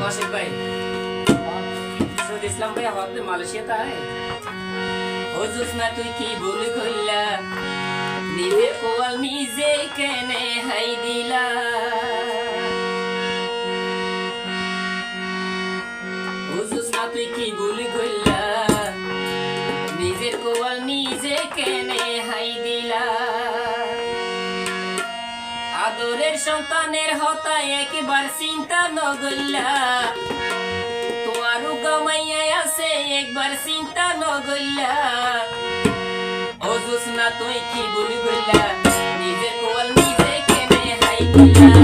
কৌশিক ভাই ইসলাম ভাই তাই ও জোসনা তুই কি ভুল নিজে কেনে হাই দিলা। ও জোসনা তুই কি ভুল কইলা? নিজের কোয়াল নিজে কেনে আদরের সন্তানের হতা একবার চিন্তা নগল্লা। তোমারও গমাইয়া আছে, একবার চিন্তা নগল্লা। ও জোসনা তুই কি বলি গল্লা নিজের কোয়াল নিজে কেনে হাই দিলা।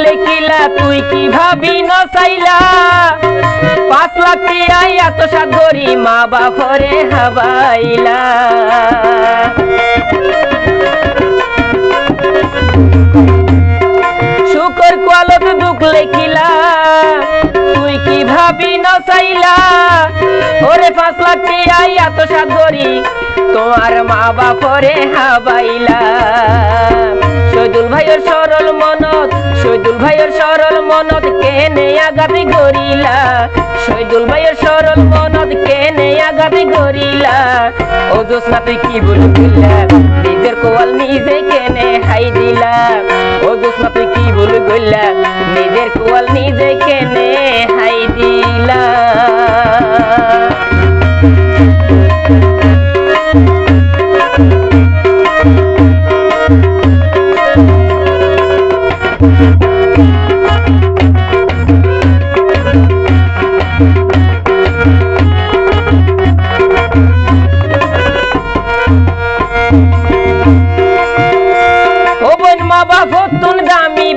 ঢুকলে কিলা তুই কি ভাবি ন চাইলা পাঁচ লাখ টিয়া এত সাগরি, মা বাপরে হাবাইলা। শুকর কলত ঢুকলে কিলা তুই কি ভাবি ন চাইলা ওরে পাঁচ লাখ টিয়া এত সাগরি, তোমার মা বাপরে হাবাইলা। শহীদুল ভাইয়ের সরল মনত শহীদুল ভাইয়ের সরল মনত কেনে আগাতে গরিলা শহীদুল ভাইয়ের সরল মনত কেনে আগাতে গরিলা ও জোসনা তুই কি বলবিলা নিজের কোয়াল নিজে কেনে হাই দিলা?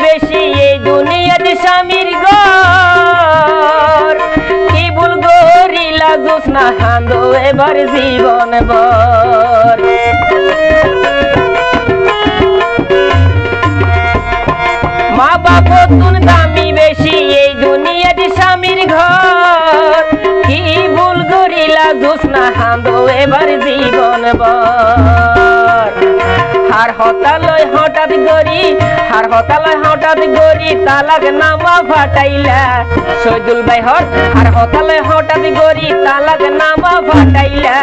বেশি এই দুনিয়াতে স্বামীর ঘর। কি ভুল গরিলা জোসনা হান্দো এবার জীবন বর মা বাপ তুন দামি বেশি এই দুনিয়াতে স্বামীর ঘর। কি ভুল গরিলা জোসনা হান্দো এবার জীবন বর হতালয় হঠাৎ গরি হার হতালয় হঠাৎ গরি তালাক নামা ফাটাইলা। সৈদুল ভাই হর হার হতালয় হঠাৎ গরি তালাক নামা ফাটাইলা।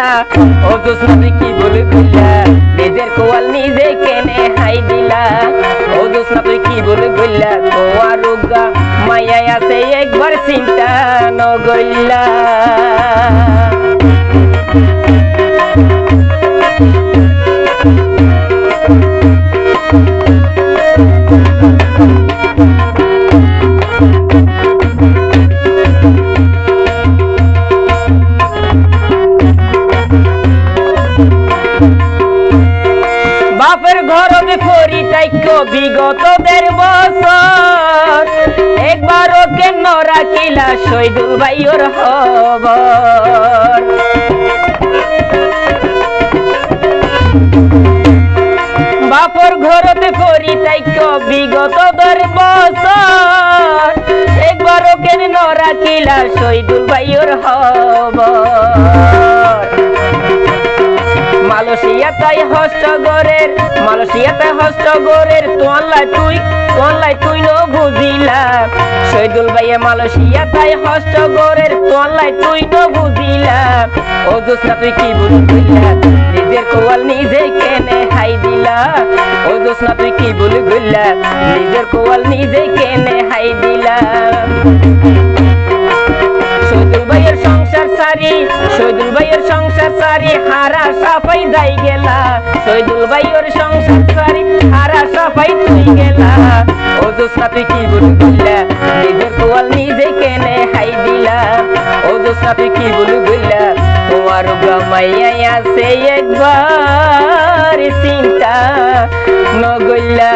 ও জোসনা কি বলে দিলা? নিজের কোয়াল নিজে কেনে হাই দিলা। ও তুই কি বলে গইলা তোমার রোগা মাইয়া আছে একবার চিন্তা নগইলা। তাইক বিগত দেড় বছর একবারও কেন রাখিলা শহীদুল ভাইয়ের হবর বাপর ঘরতে ফরি তাইক বিগত দেড় বছর একবারও কেন রাখিলা শহীদুল ভাইয়ের হবর মালয়েশিয়াতাই হস্তগরের মালয়েশিয়াতাই হস্তগরের তোলাই তুই তোলাই তুই ন বুঝিলা। শহীদুল ভাইয়ে মালয়েশিয়াতাই হস্তগরের তোলাই তুই ন বুঝিলা। ও জোসনা তুই কি বুঝিলা? সারি, শহীদুল ভাইয়ের সংসার সারি, হারা সাফাই যাই গেলা। শহীদুল ভাইয়ের সংসার সারি, হারা সাফাই তুই গেলা। ও জোসনা তুই কি ভুল গইলা নিজের কোয়াল নিজে কেনে হাই দিলা। ও জোসনা তুই কি ভুল গইলা তোমার গামাইয়া আছে একবার, চিন্তা নগল্লা